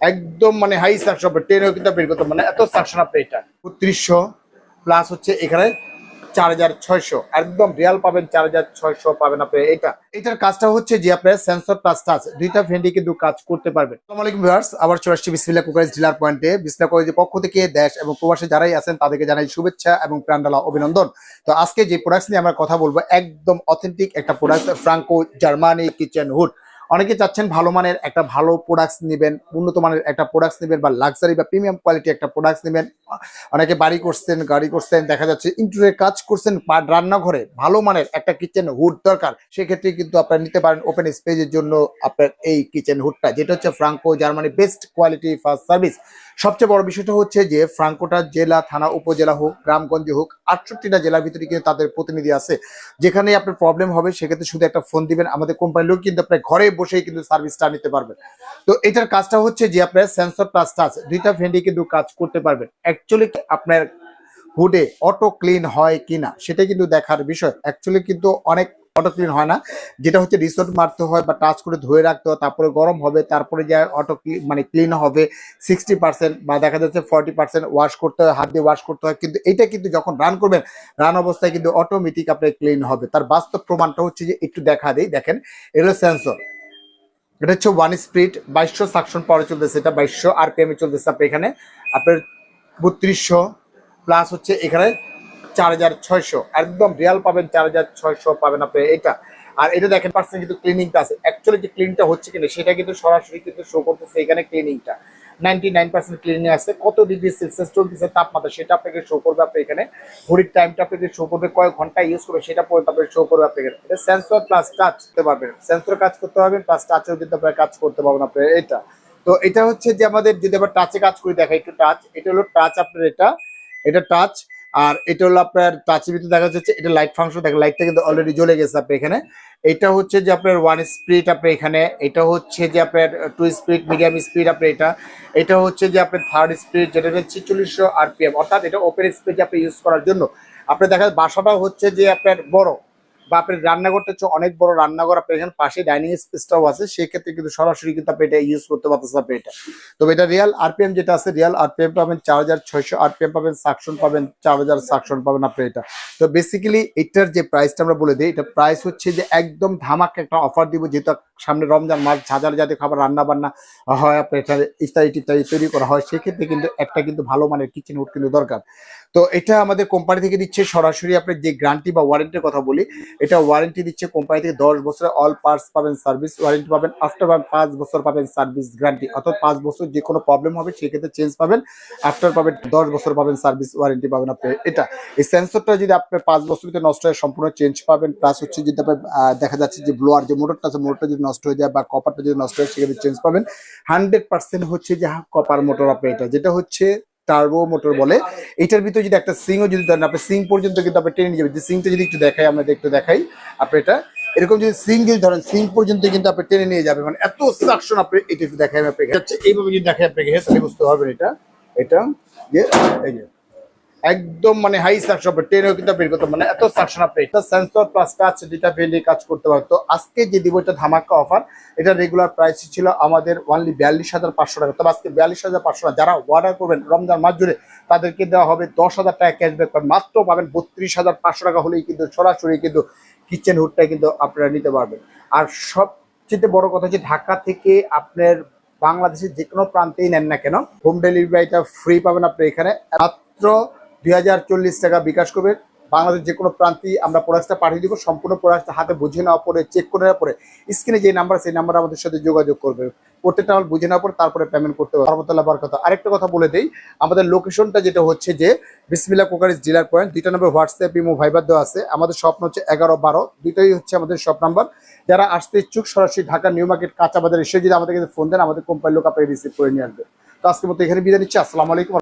একদম মানে high suction ট্রেনেও কিন্তু বের করতে মানে এত সাকশন আপনি এটা। বত্রিশশো প্লাস হচ্ছে এখানে চার হাজার ছয়শো। একদম রিয়াল পাবেন চার হাজার ছয়শো পাবেন আপনি এটা। এটার কাজটা হচ্ছে যে আপনার সেন্সর প্লাস টাচ দুইটা ফ্রেন্ডই কিন্তু কাজ করতে পারবেন। আসসালামু ভিউয়ার্স আবার চলে আসছি বিসমিল্লাহ কুকারিজ ডিলার পয়েন্টে বিসমিল্লাহ কলেজের পক্ষ থেকে দেশ এবং প্রবাসী যারাই আছেন, তাদেরকে জানাই শুভেচ্ছা এবং প্রাণডালা অভিনন্দন। তো আজকে যে প্রোডাক্টস নিয়ে আমরা কথা বলব, একদম অথেন্টিক একটা product Franco Germany kitchen hood অনেকে চাচ্ছেন ভালো মানের একটা ভালো প্রোডাক্টস নেবেন, উন্নত মানের একটা প্রোডাক্টস নেবেন বা লাক্সারি বা প্রিমিয়াম কোয়ালিটি একটা প্রোডাক্টস নেবেন। অনেকে বাড়ি করছেন, গাড়ি করছেন, দেখা যাচ্ছে ইন্টুরের কাজ করছেন রান্নাঘরে ভালো মানের একটা কিচেন হুড দরকার, সেক্ষেত্রে কিন্তু আপনারা নিতে পারেন ওপেন স্পেসের জন্য আপনার এই কিচেন হুডটা যেটা হচ্ছে Franco Germany best quality first service সবচেয়ে বড় বিষয়টা হচ্ছে যে ফ্রাঙ্কোটা জেলা, থানা, উপজেলা হোক, গ্রামগঞ্জে হোক, আটষট্টিটা জেলার ভিতরে কিন্তু তাদের প্রতিনিধি আছে। যেখানে আপনার প্রবলেম হবে, সেক্ষেত্রে শুধু একটা ফোন দিবেন, আমাদের কোম্পানির লোক কিন্তু আপনার ঘরে বসেই কিন্তু সার্ভিসটা নিতে পারবেন। তো এটার কাজটা হচ্ছে যে আপনার সেন্সর প্লাস টাচ দুইটা ফ্রেন্ডই কিন্তু কাজ করতে পারবেন। অ্যাকচুয়ালি আপনার হুডে অটো ক্লিন হয় কিনা, সেটা কিন্তু দেখার বিষয়। অ্যাকচুয়ালি কিন্তু অনেক অটো ক্লিন হয় না। যেটা হচ্ছে রিসোর্ট মারতে হয় বা টাচ করে ধুয়ে রাখতে হয়, তারপরে গরম হবে, তারপরে যে অটো ক্লিন মানে ক্লিন হবে সিক্সটি পার্সেন্ট বা দেখা যাচ্ছে ফর্টি পার্সেন্ট ওয়াশ করতে হয়, হাত দিয়ে ওয়াশ করতে হয়। কিন্তু এটা কিন্তু যখন রান করবেন রান অবস্থায় কিন্তু অটোমেটিক আপনার ক্লিন হবে। তার বাস্তব প্রমাণটা হচ্ছে যে একটু দেখা দেই, দেখেন এটা সেন্সর এটা হচ্ছে ওয়ান স্পিড বাইশশো সাকশন পাওয়ার চলতেছে, এটা বাইশশো আর পি এম চলতেছে আপনি এখানে। আপনার বত্রিশশো প্লাস হচ্ছে এখানে চার হাজার ছয়শো। একদম রিয়াল পাবেন চার হাজার ছয়শো পাবেন আপনি এটা। আর এটা দেখেন পার্সেন্ট কিন্তু ক্লিনিংটা আছে। অ্যাকচুয়ালি যে ক্লিনটা হচ্ছে কিনা, সেটা কিন্তু সরাসরি কিন্তু শো করতেছে এখানে ক্লিনিংটা নাইনটি নাইন পার্সেন্ট ক্লিনিং আছে। কত ডিগ্রি সেলসিয়াস চলতেছে তাপমাত্রা, সেটা আপনাকে শো করবে আপনি এখানে। ঘড়ির টাইমটা আপনাকে শো করবে কয়েক ঘণ্টা ইউজ করবে, সেটা পর্যন্ত আপনাকে শো করবে আপনি এখানে। সেন্সর প্লাস টাচ করতে পারবেন। সেন্সর কাজ করতে পারবেন প্লাস টাচেও কিন্তু আপনার কাজ করতে পারবেন আপনি এটা। তো এটা হচ্ছে যে আমাদের যদি আবার টাচে কাজ করে, দেখা, একটু টাচ এটা হলো টাচ আপনার এটা এটা টাচ আর এটা হলো আপনার টাচের ভিতরে দেখা যাচ্ছে এটা লাইট ফাংশন দেখেন লাইটটা কিন্তু অলরেডি জ্বলে গেছে আপনি এখানে। এটা হচ্ছে যে আপনার ওয়ান স্পিড আপনি এখানে, এটা হচ্ছে যে আপনার টু স্পিড মিডিয়াম স্পিড আপনি এটা এটা হচ্ছে যে আপনার থার্ড স্পিড যেটা হচ্ছে ছিচল্লিশশো আরপিএম অর্থাৎ এটা ওপেন স্পিড আপনি ইউজ করার জন্য। আপনার দেখা, বাসাটা হচ্ছে যে আপনার বড়। বা আপনি রান্নাঘরটা হচ্ছে অনেক বড় রান্নাঘর। আপনার এখানে পাশে ডাইনিং স্পেসটাও আছে। সেক্ষেত্রে কিন্তু সরাসরি কিন্তু আপনি এটা ইউজ করতে পারতেছেন আপনি এটা। তবে এটা রিয়াল আরপিএম যেটা আছে রিয়াল আরপিএম পাবেন চার হাজার ছয়শো আরপিএম পাবেন সাকশন পাবেন, চার হাজার সাকশন পাবেন আপনি এটা। তো বেসিক্যালি এটার যে প্রাইসটা আমরা বলে দিই, এটা প্রাইস হচ্ছে যে একদম ধামাক একটা অফার দিব, যেহেতু সামনে রমজান মাস ঝাঁঝার জাতীয় খাবার রান্না বান্না হয়, আপনার এটা ইফতারি টিফতারি তৈরি করা হয়, সেক্ষেত্রে কিন্তু একটা কিন্তু ভালো মানের কিচেন হুড কিন্তু দরকার। তো এটা আমাদের কোম্পানি থেকে দিচ্ছে সরাসরি আপনার যে গ্যারান্টি বা ওয়ারেন্টির কথা বলি, এটা ওয়ারেন্টি দিচ্ছে কোম্পানি থেকে দশ বছরের অল পার্টস পাবেন সার্ভিস ওয়ারেন্টি পাবেন আফটার পাঁচ বছর পাবেন সার্ভিস গ্যারান্টি অর্থাৎ পাঁচ বছর যে কোনো প্রবলেম হবে সেক্ষেত্রে চেঞ্জ পাবেন আফটার পাবেন দশ বছর পাবেন সার্ভিস ওয়ারেন্টি পাবেন আপনি। এটা, এই সেন্সরটা যদি আপনার পাঁচ বছর ভিতরে নষ্ট হয় সম্পূর্ণ চেঞ্জ পাবেন প্লাস হচ্ছে যদি আপনার দেখা যাচ্ছে যে ব্লোয়ার যে মোটরটা আছে মোটরটা যদি নষ্ট হয়ে যায় বা কপারটা যদি নষ্ট হয় সেক্ষেত্রে চেঞ্জ পাবেন। হান্ড্রেড পার্সেন্ট হচ্ছে যে কপার মোটর আপনি এটা, যেটা হচ্ছে টার্বো মোটর বলে। এটার ভিতরে যদি একটা সিংও যদি ধরেন, আপনি সিং পর্যন্ত কিন্তু আপনি টেনে নিয়ে যাবেন যে সিংটা যদি একটু দেখাই আমরা একটু দেখাই, আপনি এটা, এরকম যদি সিং যদি ধরেন, সিং পর্যন্ত কিন্তু আপনি টেনে নিয়ে যাবেন। মানে এত সাকশন আপনি, এটা একটু দেখাই আপনাকে। হচ্ছে এইভাবে যদি দেখাই আপনাকে, তাহলে বুঝতে পারবেন এটা। এটা, যে, এই যে একদম মানে হাই সাকশন টেনেও কিন্তু বের করতে মানে এত সাকশন আপনি এটা সেন্সর প্লাস টাচ যেটা ফেলে কাজ করতে পারে। তো আজকে যে দিব এটা ধামাকা অফার এটা রেগুলার প্রাইস ছিল আমাদের অনলি বিয়াল্লিশ হাজার পাঁচশো টাকা। তবে আজকে বিয়াল্লিশ হাজার পাঁচশো টাকা যারা অর্ডার করবেন রমজান মাস জুড়ে, তাদেরকে দেওয়া হবে দশ হাজার টাকা ক্যাশব্যাক পাবেন মাত্র পাবেন বত্রিশ হাজার পাঁচশো টাকা হলেই কিন্তু সরাসরি কিন্তু কিচেন হুডটা কিন্তু আপনারা নিতে পারবেন। আর সবচেয়ে বড় কথা হচ্ছে ঢাকা থেকে আপনার বাংলাদেশের যে কোনো প্রান্তেই নেন না কেন হোম ডেলিভারিটা ফ্রি পাবেন আপনি এখানে। মাত্র দুই হাজার চল্লিশ টাকা বিকাশ করবেন বাংলাদেশ যে কোনো প্রান্তেই আমরা প্রোডাক্টটা পাঠিয়ে দিব। সম্পূর্ণ প্রোডাক্টটা হাতে বুঝে নেওয়ার পরে চেক করে নেওয়ার পরে, স্ক্রিনে যে নাম্বার সেই নাম্বার আমাদের সাথে যোগাযোগ করবে। প্রত্যেকটা আমার বুঝে নেওয়ার পর তারপরে পেমেন্ট করতে হবে। রহমতুল্লাহ কথা। আরেকটা কথা বলে দেই, আমাদের লোকেশনটা যেটা হচ্ছে যে বিসমিল্লা কোকারিজ ডিলার পয়েন্ট দুইটা নম্বর হোয়াটসঅ্যাপ ইমো ভাইবার দেওয়া আছে। আমাদের স্বপ্ন হচ্ছে এগারো বারো, দুইটাই হচ্ছে আমাদের শপ নাম্বার যারা আসতে ইচ্ছুক, সরাসরি ঢাকা নিউ মার্কেট কাঁচা বাজার এসে যদি আমাদের ফোন দেন, আমাদের কোম্পানির লোক আপনাকে রিসিভ করে নিয়ে আসবে। তো আজকের মতো এখানে বিদায় নিচ্ছি। আসসালামু আলাইকুম।